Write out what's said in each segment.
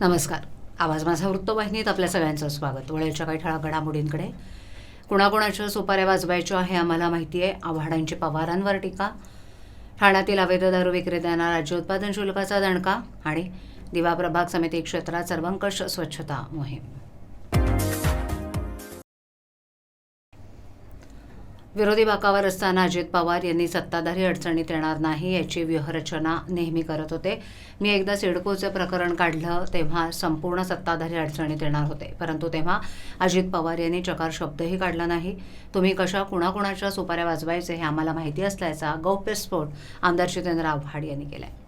नमस्कार. आवाज माझा वृत्तवाहिनीत आपल्या सगळ्यांचं स्वागत. वळेच्या काही ठळा घडामोडींकडे. कुणाकुणाच्या सुपाऱ्या वाजवायच्या हे आम्हाला माहिती आहे. आव्हाडांची पवारांवर टीका. ठाण्यातील अवैध दारू विक्रेत्यांना राज्य उत्पादन शुल्काचा दणका आणि दिवा प्रभाग समिती क्षेत्रात सर्वंकष स्वच्छता मोहीम. विरोधी बाकावर असताना अजित पवार यांनी सत्ताधारी अडचणीत येणार नाही याची व्यूहरचना नेहमी करत होते. मी एकदा सिडकोचं प्रकरण काढलं तेव्हा संपूर्ण सत्ताधारी अडचणीत येणार होते. परंतु तेव्हा अजित पवार यांनी चकार शब्दही काढला नाही. तुम्ही कशा कुणाकुणाच्या सुपाऱ्या वाजवायचे हे आम्हाला माहिती असल्याचा गौप्यस्फोट आमदार जितेंद्र आव्हाड यांनी केला आहे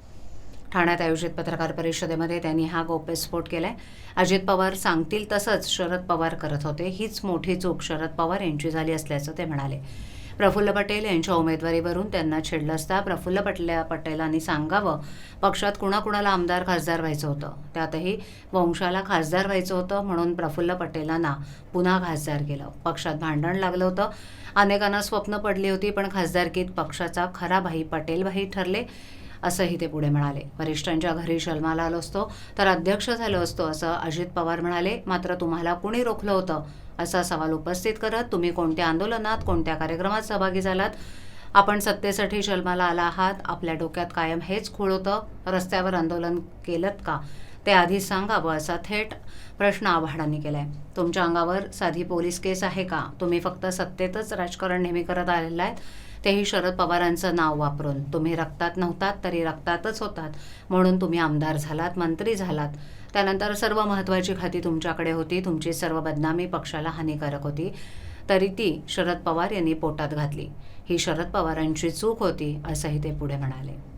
ठाण्यात आयोजित पत्रकार परिषदेमध्ये त्यांनी हा गोप्यस्फोट केलाय. अजित पवार सांगतील तसंच शरद पवार करत होते. हीच मोठी चूक शरद पवार यांची झाली असल्याचं ते म्हणाले. प्रफुल्ल पटेल यांच्या उमेदवारीवरून त्यांना छेडलं असता प्रफुल्ल पटल्या पटेलांनी सांगावं पक्षात कुणाकुणाला आमदार खासदार व्हायचं होतं. त्यातही वंशाला खासदार व्हायचं होतं म्हणून प्रफुल्ल पटेलांना पुन्हा खासदार केलं. पक्षात भांडण लागलं होतं. अनेकांना स्वप्न पडली होती पण खासदारकीत पक्षाचा खरा भाई पटेल भाई ठरले. असंही ते पुढे म्हणाले. वरिष्ठांच्या घरी शर्माला आलो असतो तर अध्यक्ष झालो असतो असं अजित पवार म्हणाले. मात्र तुम्हाला कुणी रोखलं होतं? असा सवाल उपस्थित करत तुम्ही कोणत्या आंदोलनात कोणत्या कार्यक्रमात सहभागी झालात? आपण सत्तेसाठी शर्माला आला आहात. आपल्या डोक्यात कायम हेच खूळ होतं. रस्त्यावर आंदोलन केलं का? ते आधी सांगावं असा थेट प्रश्न आव्हाडांनी केलाय. तुमच्या अंगावर साधी पोलीस केस आहे का? तुम्ही फक्त सत्तेतच राजकारण नेहमी करत आलेला आहेत तेही शरद पवारांचं नाव वापरून. तुम्ही रक्तात नव्हतात तरी रक्तातच होतात. म्हणून तुम्ही आमदार झालात मंत्री झालात. त्यानंतर सर्व महत्त्वाची खाती तुमच्याकडे होती. तुमची सर्व बदनामी पक्षाला हानिकारक होती. तरी ती शरद पवार यांनी पोटात घातली. ही शरद पवारांची चूक होती असंही ते पुढे म्हणाले.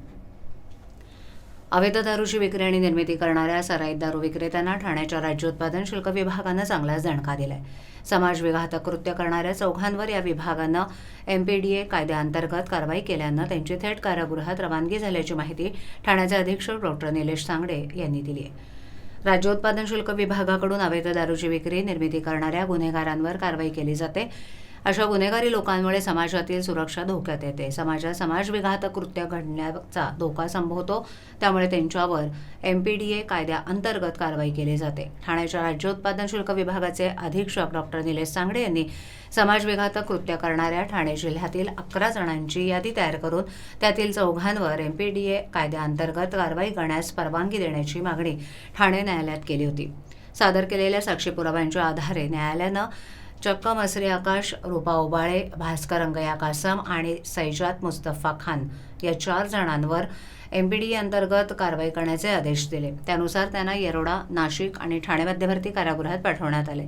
अवैध दारूची विक्री आणि निर्मिती करणाऱ्या सराईत दारू विक्रेत्यांना ठाण्याच्या राज्य उत्पादन शुल्क विभागानं चांगलाच दणका दिलाय. समाजविघातक कृत्य करणाऱ्या चौघांवर या विभागानं एमपीडीए कायद्याअंतर्गत कारवाई केल्यानं त्यांची थेट कारागृहात रवानगी झाल्याची माहिती ठाण्याचे अधीक्षक डॉक्टर निलेश सांगडे यांनी दिली आहे राज्य उत्पादन शुल्क विभागाकडून अवैध दारूची विक्री निर्मिती करणाऱ्या गुन्हेगारांवर कारवाई केली जाते. अशा गुन्हेगारी लोकांमुळे समाजातील सुरक्षा धोक्यात येते. समाजात समाजविघातक कृत्य घडण्याचा धोका संभवतो. त्यामुळे त्यांच्यावर एम पी डी ए कायद्याअंतर्गत कारवाई केली जाते. ठाण्याच्या राज्य उत्पादन शुल्क विभागाचे अधीक्षक डॉक्टर निलेश सांगडे यांनी समाजविघातक कृत्य करणाऱ्या ठाणे जिल्ह्यातील अकरा जणांची यादी तयार करून त्यातील चौघांवर एम पी डी ए कायद्याअंतर्गत कारवाई करण्यास परवानगी देण्याची मागणी ठाणे न्यायालयात केली होती. सादर केलेल्या साक्षी पुराव्यांच्या आधारे न्यायालयानं चक्कम मसरी आकाश रूपा ओबाळे भास्कर अंगया कासम आणि सैजाद मुस्तफा खान या चार जणांवर एम बी डी अंतर्गत कारवाई करण्याचे आदेश दिले. त्यानुसार त्यांना येरोडा नाशिक आणि ठाणे मध्यवर्ती कारागृहात पाठवण्यात आले.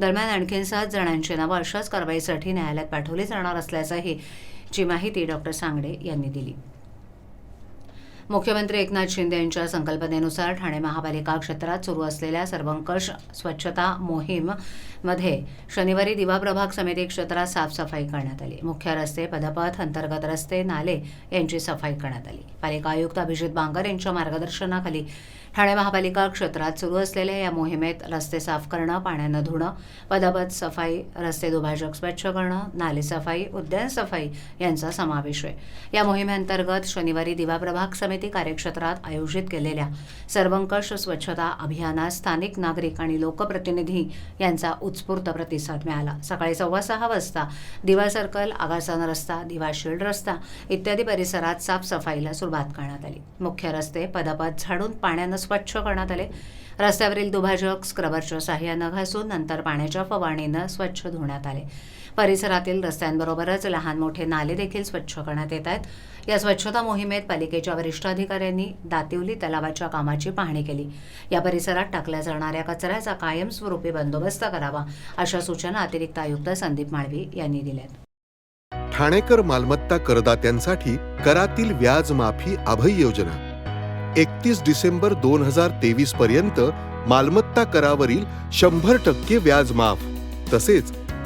दरम्यान आणखी सात जणांची नावं अशाच कारवाईसाठी न्यायालयात पाठवली जाणार असल्याचंही ची माहिती डॉक्टर सांगडे यांनी दिली. मुख्यमंत्री एकनाथ शिंदे यांच्या संकल्पनेनुसार ठाणे महापालिका क्षेत्रात सुरू असलेल्या सर्वंकष स्वच्छता मोहीममध्ये शनिवारी दिवा प्रभाग समिती क्षेत्रात साफसफाई करण्यात आली. मुख्य रस्ते पदपथ अंतर्गत रस्ते नाले यांची सफाई करण्यात आली. पालिका आयुक्त अभिजित बांगर यांच्या मार्गदर्शनाखाली ठाणे महापालिका क्षेत्रात सुरू असलेल्या या मोहिमेत रस्ते साफ करणं पाण्यानं धुणं पदपथ सफाई रस्ते दुभाजक स्वच्छ करणं नाले सफाई उद्यान सफाई यांचा समावेश आहे. या मोहिमेअंतर्गत शनिवारी दिवा प्रभाग समिती कार्यक्षेत्रात आयोजित केलेल्या सर्वंकष स्वच्छता अभियानात स्थानिक नागरिक आणि लोकप्रतिनिधी यांचा उत्स्फूर्त प्रतिसाद मिळाला. सकाळी सव्वा सहा वाजता दिवा सर्कल आगासन रस्ता दिवा शिल्ड रस्ता इत्यादी परिसरात साफसफाईला सुरुवात करण्यात आली. मुख्य रस्ते पदपद झाडून पाण्यानं स्वच्छ करण्यात आले. रस्त्यावरील दुभाजक स्क्रबरच्या साह्यानं घासून नंतर पाण्याच्या फवारणीनं स्वच्छ धुण्यात आले. परिसरातील रस्त्यांबरोबरच लहान मोठे नाले देखील स्वच्छ करण्यात येत आहेत. या स्वच्छता मोहिमेत पालिकेच्या वरिष्ठ अधिकाऱ्यांनी दातिवली तलावाच्या कामाची पाहणी केली. या परिसरात टाकल्या जाणाऱ्या कचऱ्याचा कायमस्वरूपी बंदोबस्त करावा अशा सूचना अतिरिक्त आयुक्त संदीप माळवी यांनी दिल्यात. ठाणेकर मालमत्ता करदात्यांसाठी करातील व्याज माफी अभय योजना. एकतीस डिसेंबर दोन हजार तेवीस पर्यंत मालमत्ता करावरील शंभर टक्के व्याज माफ तसेच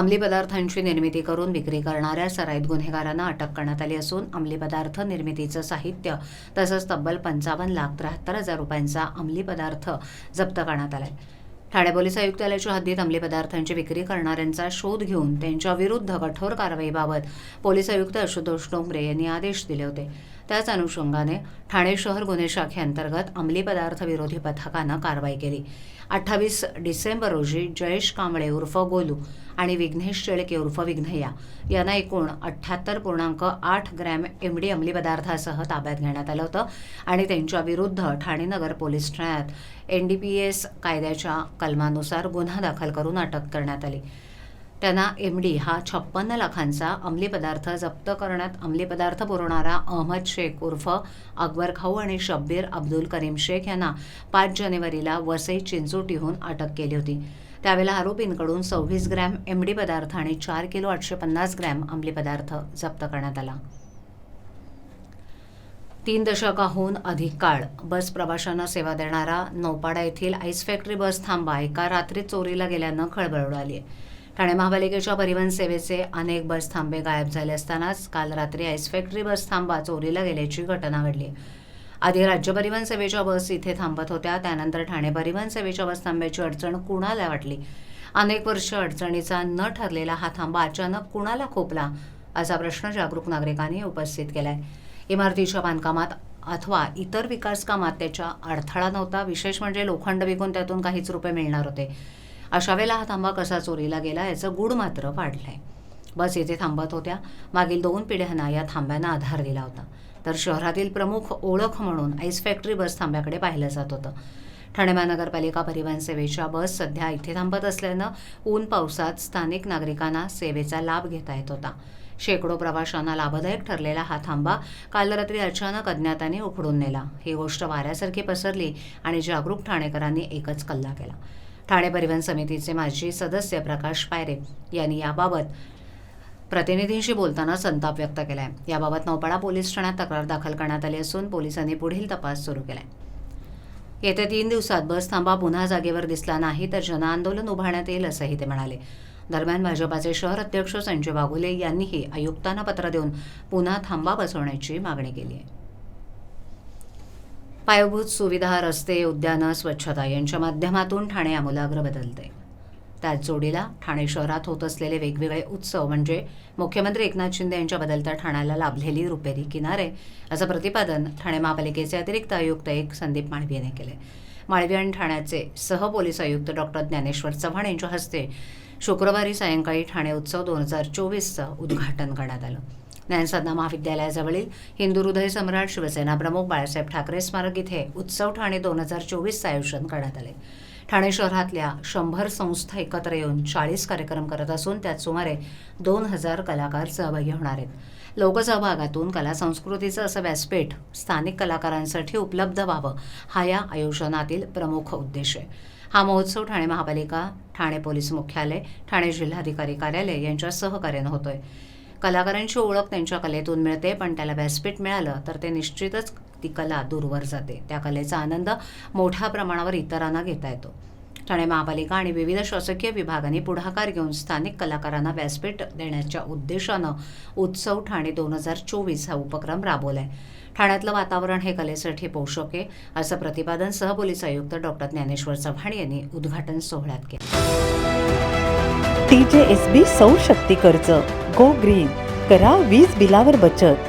अंमली पदार्थांची निर्मिती करून विक्री करणाऱ्या सराईत गुन्हेगारांना अटक करण्यात आली असून अंमली पदार्थ निर्मितीचं साहित्य तसंच तब्बल पंचावन्न लाख त्र्याहत्तर हजार रुपयांचा अंमली पदार्थ जप्त करण्यात आलाय. ठाणे पोलीस आयुक्तालयाच्या हद्दीत अंमली पदार्थांची विक्री करणाऱ्यांचा शोध घेऊन त्यांच्या विरुद्ध कठोर कारवाईबाबत पोलीस आयुक्त आशुतोष डोंगरे यांनी आदेश दिले होते. त्याच अनुषंगाने ठाणे शहर गुन्हे शाखेअंतर्गत अंमली पदार्थ विरोधी पथकानं कारवाई केली. अठ्ठावीस डिसेंबर रोजी जयेश कांबळे उर्फ गोलू आणि विघ्नेश शेळके उर्फ विघ्नय्या. यांना एकूण अठ्ठ्याहत्तर पूर्णांक आठ ग्रॅम एमडी अंमली पदार्थासह ताब्यात घेण्यात आलं होतं आणि त्यांच्या विरुद्ध ठाणे नगर पोलीस ठाण्यात एन डी पी एस कायद्याच्या कलमानुसार गुन्हा दाखल करून अटक करण्यात आली. त्यांना एमडी हा छप्पन्न लाखांचा अंमली पदार्थ जप्त करण्यात अंमली पदार्थ पुरवणारा अहमद शेख उर्फ अकबर खाऊ आणि शब्बीर अब्दुल करीम शेख यांना पाच जानेवारीला वसई चिंचोटीहून अटक केली होती. त्यावेळेला आरोपींकडून सव्वीस ग्रॅम एमडी पदार्थ आणि चार किलो आठशे पन्नास ग्रॅम अंमली पदार्थ जप्त करण्यात आला. तीन दशकाहून अधिक काळ बस प्रवाशांना सेवा देणारा नौपाडा येथील आईस फॅक्टरी बस थांबा एका रात्री चोरीला गेल्यानं खळबळ उडाली. आहे ठाणे महापालिकेच्या परिवहन सेवेचे अनेक बस थांबे गायब झाले असतानाच काल रात्री आईस फॅक्टरी बस थांबा चोरीला गेल्याची घटना घडली. आधी राज्य परिवहन सेवेच्या बस इथे थांबत होत्या त्यानंतर ठाणे परिवहन सेवेच्या बस थांब्याची अडचण कुणाला वाटली? अनेक वर्ष अडचणीचा न ठरलेला हा थांबा अचानक कुणाला खोपला? असा प्रश्न जागरूक नागरिकांनी उपस्थित केलाय. इमारतीच्या बांधकामात अथवा इतर विकास कामात त्याच्या अडथळा नव्हता. विशेष म्हणजे लोखंड विकून त्यातून काहीच रुपये मिळणार होते. अशा वेळेला हा थांबा कसा चोरीला गेला याचं गूढ मात्र वाढलंय बस येथे थांबत होत्या. मागील दोन पिढ्यांना या थांब्यांना आधार दिला होता. तर शहरातील प्रमुख ओळख म्हणून आईस फॅक्टरी बस थांब्याकडे पाहिलं जात होतं. ठाणे महानगरपालिका परिवहन सेवेच्या बस सध्या इथे थांबत असल्यानं ऊन पावसात स्थानिक नागरिकांना सेवेचा लाभ घेता येत होता. शेकडो प्रवाशांना लाभदायक ठरलेला हा थांबा काल रात्री अचानक अज्ञाताने उखडून नेला. ही गोष्ट वाऱ्यासारखी पसरली आणि जागरूक ठाणेकरांनी एकच कल्ला केला. ठाणे परिवहन समितीचे माजी सदस्य प्रकाश पायरे यांनी याबाबत प्रतिनिधींशी बोलताना संताप व्यक्त केलाय. याबाबत नौपाडा पोलीस ठाण्यात तक्रार दाखल करण्यात आली असून पोलिसांनी पुढील तपास सुरू केलाय. येत्या तीन दिवसात बस थांबा पुन्हा जागेवर दिसला नाही तर जनआंदोलन उभारण्यात येईल असंही ते म्हणाले. दरम्यान भाजपाचे शहर अध्यक्ष संजय वाघुले यांनीही आयुक्तांना पत्र देऊन पुन्हा थांबा बसवण्याची मागणी केली आहे. पायाभूत सुविधा रस्ते उद्यानं स्वच्छता यांच्या माध्यमातून ठाणे आमूलाग्र बदलते त्याच जोडीला ठाणे शहरात होत असलेले वेगवेगळे उत्सव म्हणजे मुख्यमंत्री एकनाथ शिंदे यांच्या बदलत्या ठाण्याला लाभलेली रुपेरी किनारे असं प्रतिपादन ठाणे महापालिकेचे अतिरिक्त आयुक्त एक संदीप माळवी यांनी केले माळवी आणि ठाण्याचे सहपोलीस आयुक्त डॉक्टर ज्ञानेश्वर चव्हाण यांच्या हस्ते शुक्रवारी सायंकाळी ठाणे उत्सव दोन हजार चोवीसचं उद्घाटन करण्यात आलं. ज्ञानसाधना महाविद्यालयाजवळील हिंदू हृदय सम्राट शिवसेना प्रमुख बाळासाहेब ठाकरे स्मारक इथे उत्सव ठाणे दोन हजार चोवीसचं आयोजन करण्यात आले ठाणे शहरातल्या शंभर संस्था एकत्र येऊन चाळीस कार्यक्रम करत असून त्यात सुमारे दोन हजार कलाकार सहभागी होणार आहेत. लोकसहभागातून कला संस्कृतीचं असं व्यासपीठ स्थानिक कलाकारांसाठी उपलब्ध व्हावं हा या आयोजनातील प्रमुख उद्देश आहे. हा महोत्सव ठाणे महापालिका ठाणे पोलीस मुख्यालय ठाणे जिल्हाधिकारी कार्यालय यांच्या सहकार्यानं होतोय. कलाकारांची ओळख त्यांच्या कलेतून मिळते पण त्याला व्यासपीठ मिळालं तर ते निश्चितच ती कला दूरवर जाते. त्या कलेचा आनंद मोठ्या प्रमाणावर इतरांना घेता येतो. ठाणे महापालिका आणि विविध शासकीय विभागांनी पुढाकार घेऊन स्थानिक कलाकारांना व्यासपीठ देण्याच्या उद्देशानं उत्सव ठाणे दोन हजार चोवीस हा उपक्रम राबवलाय. ठाण्यातलं वातावरण हे कलेसाठी पोषक आहे असं प्रतिपादन सहपोलीस आयुक्त डॉक्टर ज्ञानेश्वर चव्हाण यांनी उद्घाटन सोहळ्यात केलं. टीजेएसबी सौर शक्ती कर्ज गो ग्रीन करा वीज बिलावर बचत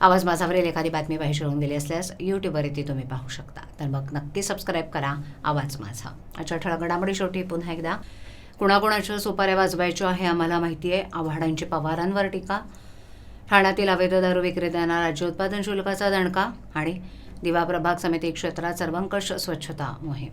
आवाज माझावरील एखादी बातमी पाहिजे होऊन दिली असल्यास यूट्यूबवर ती तुम्ही पाहू शकता. तर मग नक्की सबस्क्राईब करा. आवाज माझा. अच्छा ठळक घडामोडी शेवटी पुन्हा एकदा. कुणाकुणाच्या सुपाऱ्या वाजवायच्या आहे आम्हाला माहिती आहे. आव्हाडांची पवारांवर टीका. ठाण्यातील अवैध दारू विक्रेत्यांना राज्य उत्पादन शुल्काचा दणका आणि दिवा प्रभाग समिती क्षेत्रात सर्वंकष स्वच्छता मोहीम.